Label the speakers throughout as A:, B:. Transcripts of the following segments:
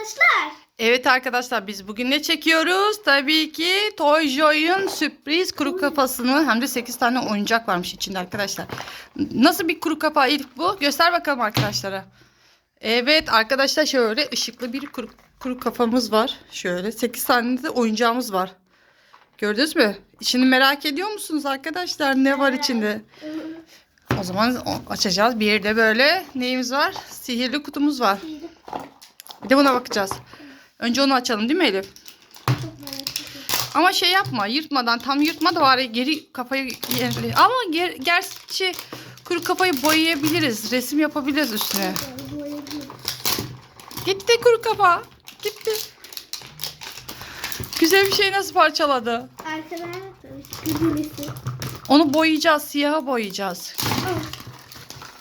A: arkadaşlar.
B: Evet arkadaşlar biz bugün ne çekiyoruz? Tabii ki Toy Joy'un sürpriz kuru kafasını hem de 8 tane oyuncak varmış içinde arkadaşlar. Nasıl bir kuru kafa Elif bu? Göster bakalım arkadaşlara. Evet arkadaşlar şöyle ışıklı bir kuru, kuru kafamız var. Şöyle 8 tane de oyuncağımız var. Gördünüz mü? İçini merak ediyor musunuz arkadaşlar? Ne var içinde? O zaman açacağız. Bir de böyle neyimiz var? Sihirli kutumuz var. Bir de buna bakacağız. Önce onu açalım değil mi Elif? Ama şey yapma yırtmadan tam yırtma da bari geri kafayı yerli. Ama ger, gerçi kuru kafayı boyayabiliriz. Resim yapabiliriz üstüne. Gitti kuru kafa. Gitti. Güzel bir şey nasıl parçaladı?
A: Gülmesi.
B: Onu boyayacağız. Siyaha boyayacağız.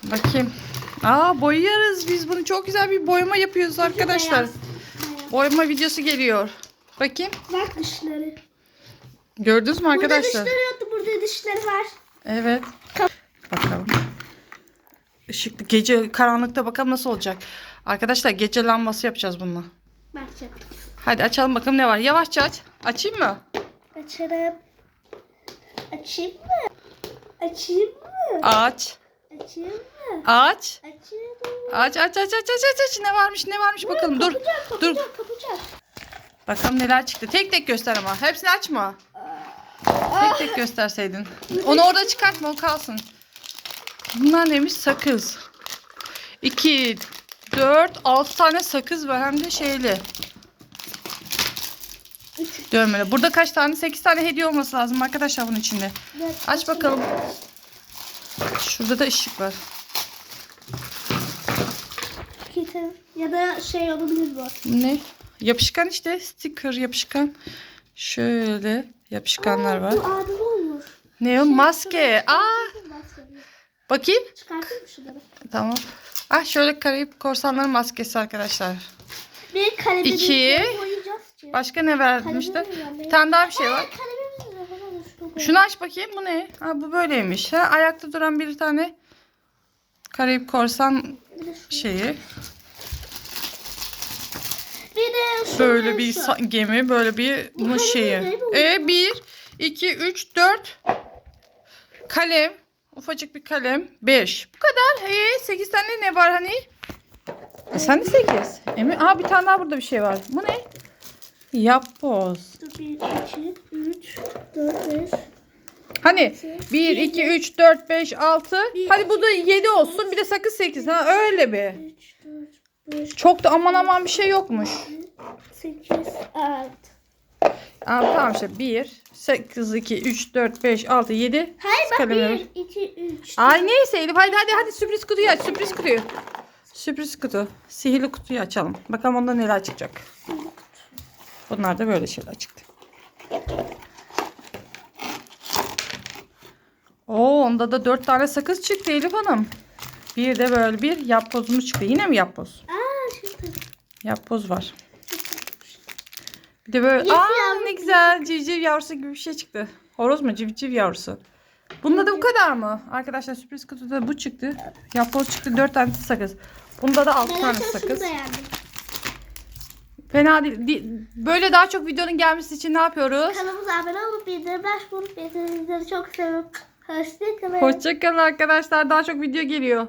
B: Bakayım. Aa boyarız biz bunu. Çok güzel bir boyama yapıyoruz arkadaşlar. Boyama videosu geliyor. Bakayım.
A: Bak dişleri.
B: Gördünüz mü
A: Burada
B: arkadaşlar?
A: dişleri yoktu. Burada dişleri var.
B: Evet. Bakalım. Işıklı gece karanlıkta bakalım nasıl olacak. Arkadaşlar gece lambası yapacağız bununla.
A: Bakacağım.
B: Hadi açalım bakalım ne var. Yavaşça aç. Açayım mı?
A: Açarım. Açayım mı? Açayım mı?
B: Aç.
A: Açayım mı?
B: Aç. Aç aç aç aç aç aç aç. Ne varmış ne varmış bakalım. Dur.
A: Kapacak,
B: Dur.
A: kapacak, kapacak.
B: Bakalım neler çıktı. Tek tek göster ama. Hepsini açma. Tek tek gösterseydin. Onu orada çıkartma o kalsın. Bunlar neymiş? Sakız. 2, 4, 6 tane sakız var hem de şeyli. Dövmeli. Burada kaç tane? 8 tane hediye olması lazım arkadaşlar bunun içinde. Aç bakalım. Şurada da ışık var.
A: Ya da şey olabilir bu.
B: Ne? Yapışkan işte. Sticker yapışkan. Şöyle yapışkanlar var.
A: Bu adil olur.
B: Ne o? Maske. Aa, bakayım.
A: Çıkartayım şunları?
B: Tamam. Ah şöyle Karayip Korsanların maskesi arkadaşlar.
A: Bir kalemimizi
B: İki. Başka ne
A: var,
B: Bir tane daha bir şey var.
A: Kalemimiz var. Bana da şunu
B: aç bakayım. Bu ne? Ha bu böyleymiş. Ha ayakta duran bir tane Karayip Korsan şeyi.
A: Bir de şu.
B: Böyle bir sa- gemi, böyle bir bunun şeyi. E 1 2 3 4 kalem. Ufacık bir kalem. 5. Bu kadar. E 8 tane ne var hani? E sen de 8. Emin. Aa bir tane daha burada bir şey var. Bu ne? Yapboz.
A: Dur, Bir, iki, üç, dört, beş.
B: Hani 1 2 3 4 5 6. Hadi bu da 7 olsun. Bir de sakız 8. Ha öyle
A: beş,
B: Çok da aman aman bir şey yokmuş.
A: sekiz, altı.
B: Aa, tamam işte 1 8 2 3 4 5 6 7.
A: Hayır bak
B: Kalemler.
A: bir, iki, üç.
B: Ay neyse Elif hadi hadi hadi sürpriz kutuyu aç sürpriz kutuyu. Sürpriz kutu. Sihirli kutuyu açalım. Bakalım onda neler çıkacak. Bunlar da böyle şeyler çıktı. Onda da dört tane sakız çıktı Elif Hanım. Bir de böyle bir yapbozumuz çıktı. Yine mi yapboz?
A: Aa şimdi.
B: Yapboz var. Bir de böyle aa ne güzel civciv yavrusu gibi bir şey çıktı. Horoz mu civciv yavrusu? Bunda da bu kadar mı? Arkadaşlar sürpriz kutuda bu çıktı. Yapboz çıktı. Dört tane sakız. Bunda da altı tane sakız. Fena değil. Böyle daha çok videonun gelmesi için ne yapıyoruz?
A: Kanalımıza abone olup bildirim açmayı unutmayın. Sizleri çok seviyorum. Hoşçakalın.
B: Hoşçakalın arkadaşlar. Daha çok video geliyor.